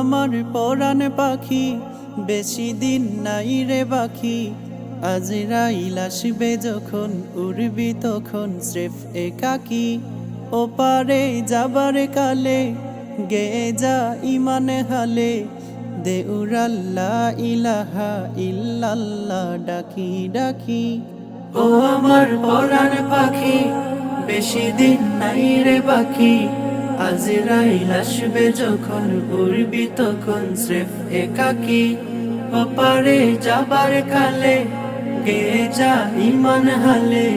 আমার পরাণ পাখি, বেশি দিন নাই রে বাকি। আজরাইল আসবে যখন, উড়বি তখন স্রেফ একাকি। ওপারে যাবার কালে গে যা ইমানে হালে। দেউরাল্লা ইলাহা ইল্লাল্লাহ, ডাকি ডাকি। ও আমার পরাণ পাখি, বেশি দিন নাই রে বাকি। আজরাইল আসবে যখন উড়বি তখন স্রেফ একাকি। ওপারে যাবার কালে গে যা ইমান হালে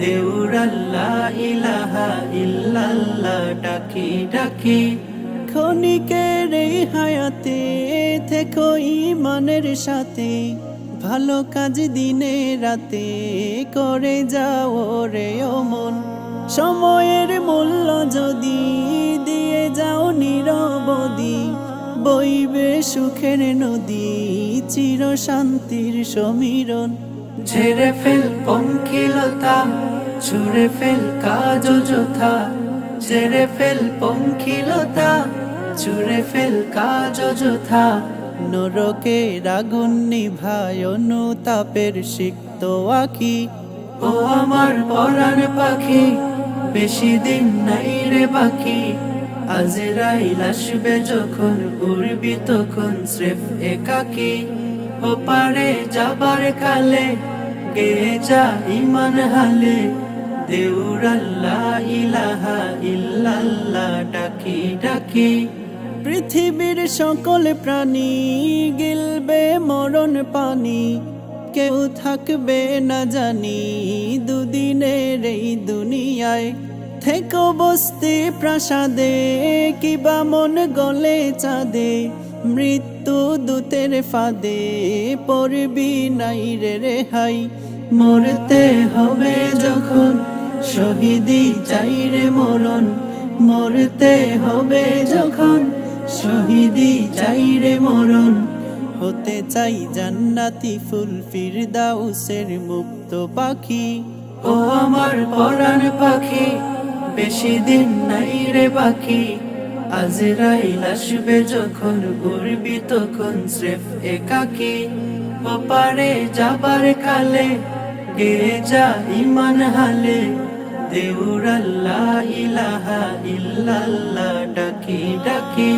দেউরাল্লাহ ইলাহা ইল্লাল্লাহ ডাকি ডাকি। ক্ষণিকের এই হায়াতে থেকো ইমানের সাথে, ভালো কাজ দিনে রাতে করে যাও রে ও মন। সময়ের মূল্য যদি দিয়ে যাও নিরবদি বইবে সুখের নদী, চির শান্তির সমীরণ। ঝেড়ে ফেল পঙ্কিলতা ছুড়ে ফেল কাজ যোথা। ঝেড়ে ফেল পঙ্কিলতা ছুড়ে ফেল কাজ যোথা। নরকে রাগুন নিভায় অনুতাপের সিক্ত আঁকি ও আমার পরাণ পাখি, বেশি দিন নাই রে বাকি। আজরাইল আসবে যখন, উড়বি তখন স্রেফ একাকি। ও পারে যাবার কালে গে যা ইমান হালে। দেউরাল্লাহ ইলাহা ইল্লাল্লাহ, ডাকি ডাকি। পৃথিবীর সকল প্রাণী গিলবে মরণ পানি। কেউ থাকবে না জানি দুদিনের এই দুনিয়ায়। থেকো বসতে প্রাসাদে, কিবা মন গলে চাঁদে। মৃত্যু দূতের ফাঁদে, পড়বি নাই রে রেহাই। মরতে হবে যখন শহীদি চাই রে মরণ। মরতে হবে যখন শহীদি চাই রে মরণ। হতে চাই জান্নাতি ফুল, ফিরদাউসের মুক্ত পাখি। ও আমার পরাণ পাখি, বেশি দিন নাই রে বাকি। আজরাইল আসবে যখন ঘুরবি তখন স্রেফ একাকি। ওপারে যাবার কালে গে যা ইমান হালে দেউরাল্লাহ ইলাহা ইল্লাল্লাহ ডাকি ডাকি।